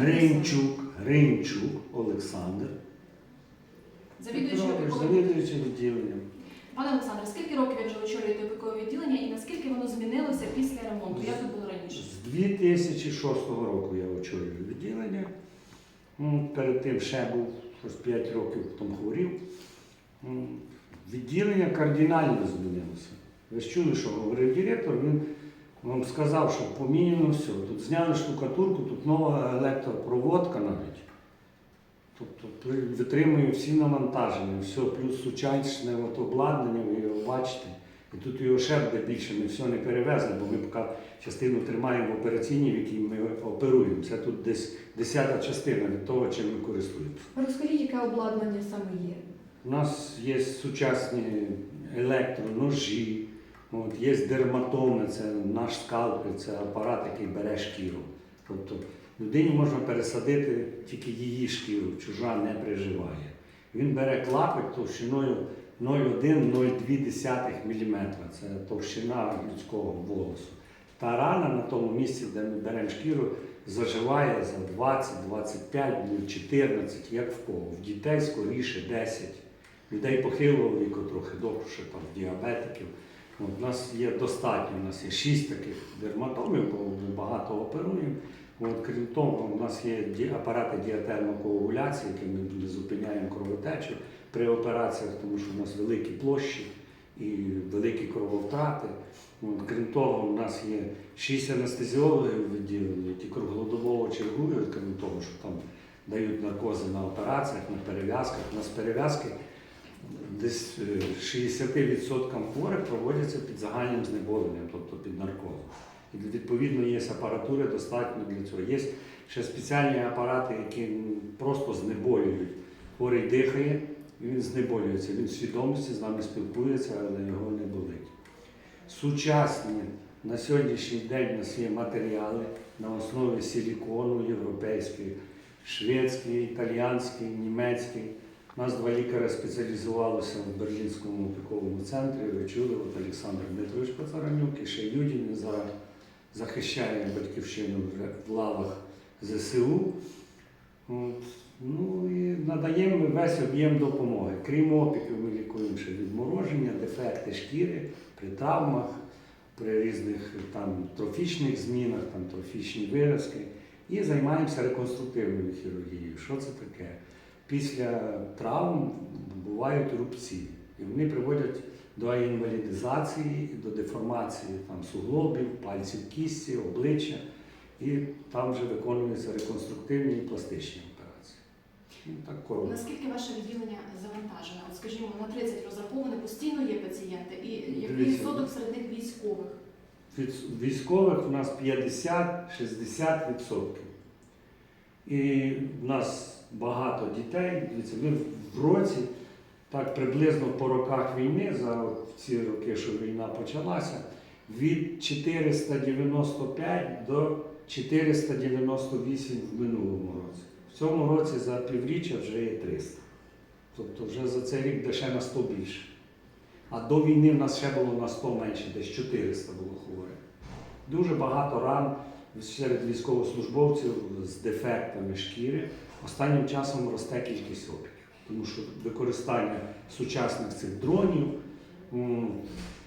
Гринчук, Гринчук Олександр. Завідуючий Петрович, опіковим. завідуючий відділенням. Пане Олександре, скільки років ви вже очолюєте опікове відділення і наскільки воно змінилося після ремонту? Як тут було раніше? З 2006 року я очолюю відділення. Перед тим ще був щось 5 років потім хворів. Відділення кардинально змінилося. Ви ж чули, що говорив директор, він вам сказав, що поміняно все. Тут зняли штукатурку, тут нова електропроводка навіть. Тобто витримує всі навантаження, все, плюс сучасне от обладнання, ви його бачите. І тут його ще буде більше, ми все не перевезли, бо ми поки частину тримаємо в операційній, в якій ми оперуємо. Це тут десь десята частина від того, чим ми користуємося. Розкажіть, яке обладнання саме є? У нас є сучасні електроножі, от, є дерматоми, це наш скалпель, це апарат, який бере шкіру. Тобто людині можна пересадити тільки її шкіру, чужа не приживає. Він бере клапоть товщиною 0,1-0,2 мм. Це товщина людського волосу. Та рана на тому місці, де ми беремо шкіру, заживає за 20, 25, ну, 14, як в кого. В дітей скоріше 10 людей похилого віку, трохи довше, там, діабетиків. У нас є достатньо, у нас є шість таких дерматомів, бо ми багато оперуємо. От, крім того, у нас є апарати діатермокоагуляції, якими ми зупиняємо кровотечу при операціях, тому що у нас великі площі і великі крововтрати. От, крім того, у нас є шість анестезіологів відділені, які круглодобово чергують, крім того, що там дають наркози на операціях, на перев'язках. У нас перев'язки десь е, 60% хворих проводяться під загальним знеболенням, тобто під наркозом. І відповідно є апаратури достатньо для цього. Є ще спеціальні апарати, які просто знеболюють. Хворий дихає, він знеболюється. Він в свідомості з нами спілкується, але його не болить. Сучасні на сьогоднішній день у нас є матеріали на основі силікону європейський, шведський, італіянський, німецький. У нас два лікаря спеціалізувалися в Берлінському опіковому центрі. Ви чули, от Олександр Дмитрович Пацаранюк і ще Юдін зараз захищає батьківщину в- лавах ЗСУ. От. Ну і надаємо весь об'єм допомоги. Крім опіків, ми лікуємо ще відмороження, дефекти шкіри при травмах, при різних там трофічних змінах, там трофічні виразки. І займаємося реконструктивною хірургією. Що це таке? Після травм бувають рубці, і вони приводять до інвалідизації, до деформації там, суглобів, пальців кісті, обличчя, і там вже виконуються реконструктивні і пластичні операції. Ну, так коротко. Наскільки ваше відділення завантажене? От скажімо, на 30 розраховане постійно є пацієнти, і який відсоток серед них військових? Від військових у нас 50-60%. І в нас багато дітей. Ми в році, так приблизно по роках війни, за ці роки, що війна почалася, від 495 до 498 в минулому році. В цьому році за півріччя вже є 300. Тобто вже за цей рік де ще на 100 більше. А до війни в нас ще було на 100 менше, десь 400 було хворих. Дуже багато ран серед військовослужбовців з дефектами шкіри. Останнім часом росте кількість опіків, тому що використання сучасних цих дронів,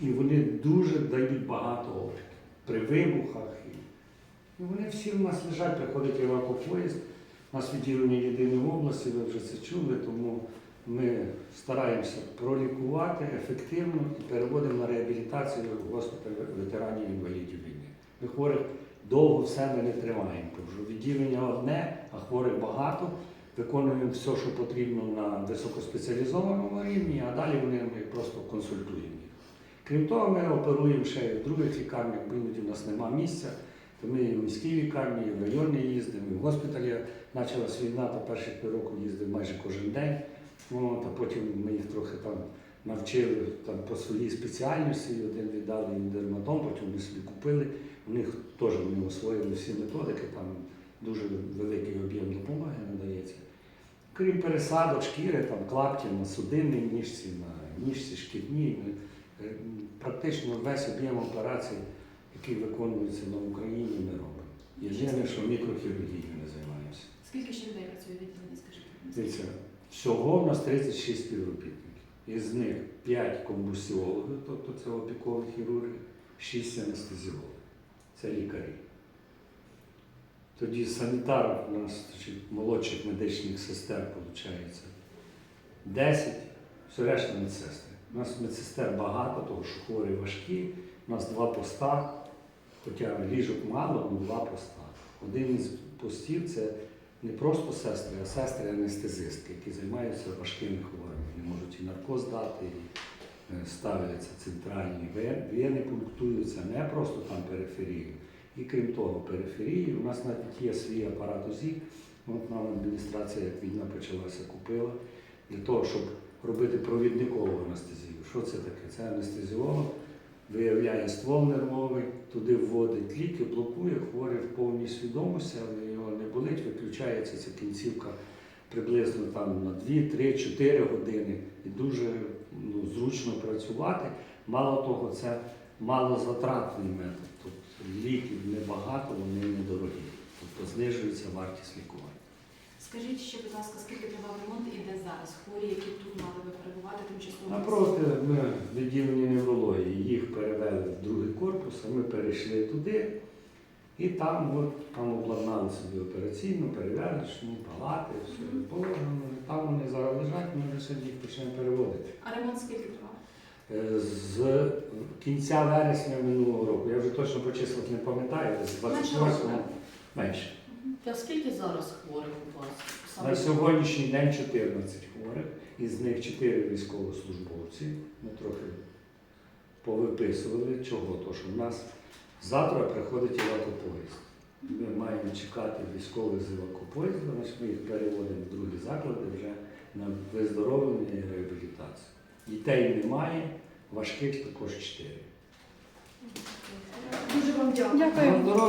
і вони дуже дають багато опіків при вибухах. І і вони всі в нас лежать, приходить евакопоїзд. У нас відділення єдиної області, ви вже це чули, тому ми стараємося пролікувати ефективно і переводимо на реабілітацію в госпіталь ветеранів інвалідів війни. Ми хворих довго в себе не тримаємо, тому що відділення одне, а хворих багато. Виконуємо все, що потрібно на високоспеціалізованому рівні, а далі вони ми просто консультуємо їх. Крім того, ми оперуємо ще і в других лікарнях, бо іноді в нас немає місця. То ми і в міській лікарні, і в районній їздимо, і в госпіталі почалась війна, то перші півроку їздив майже кожен день. От, а потім ми їх трохи там навчили там, по своїй спеціальності, один віддали їм дерматом, потім вони собі купили. У них теж вони освоїли всі методики, там дуже великий об'єм допомоги надається. Крім пересадок, шкіри, там клапті на судинній ніжці, на ніжці шкірній. Ми, е, практично весь об'єм операцій, який виконується на Україні, ми робимо. Єдине, що мікрохірургією не займаємося. Скільки ще людей працює відділення, скажіть? Дивіться, всього в нас 36 співробітників. Із них 5 комбусіологів, тобто це опікові хірурги, 6 анестезіологів. Це лікарі. Тоді санітар у нас молодших медичних сестер виходить 10, все решта медсестри. У нас медсестер багато, тому що хворі важкі. У нас два поста, хоча ліжок мало, але два поста. Один із постів це не просто сестри, а сестри анестезистки, які займаються важкими хворими. Можуть і наркоз дати, і е, ставляться центральні ве- вени, пунктуються не просто там периферію. І крім того, периферії у нас навіть є свій апарат УЗІ. От нам адміністрація, як війна почалася, купила для того, щоб робити провідникову анестезію. Що це таке? Це анестезіолог виявляє ствол нервовий, туди вводить ліки, блокує, хворий в повній свідомості, але його не болить, виключається ця кінцівка приблизно там на 2, 3, 4 години і дуже ну, зручно працювати. Мало того, це малозатратний метод. Тобто ліків небагато, вони недорогі. Тобто знижується вартість лікування. Скажіть ще, будь ласка, скільки тривав ремонт і де зараз хворі, які тут мали би перебувати тимчасово? Напроти, ми в відділенні неврології їх перевели в другий корпус, а ми перейшли туди. І там, от, там обладнали собі операційну, перев'язочну, палати, все положено. Там вони зараз лежать, ми вже сьогодні їх почнемо переводити. А ремонт скільки тривав? Е, З кінця вересня минулого року, я вже точно по числах не пам'ятаю, з Менше 28 року, так? менше. А скільки зараз хворих у вас? На сьогоднішній день 14 хворих, із них 4 військовослужбовці. Ми трохи повиписували. Чого? То, що в нас завтра приходить евакопоїзд. Ми маємо чекати військових з евакопоїзду, значить ми їх переводимо в другі заклади вже на виздоровлення і реабілітацію. Дітей немає, важких також 4. Дуже вам дякую. Здоров'я!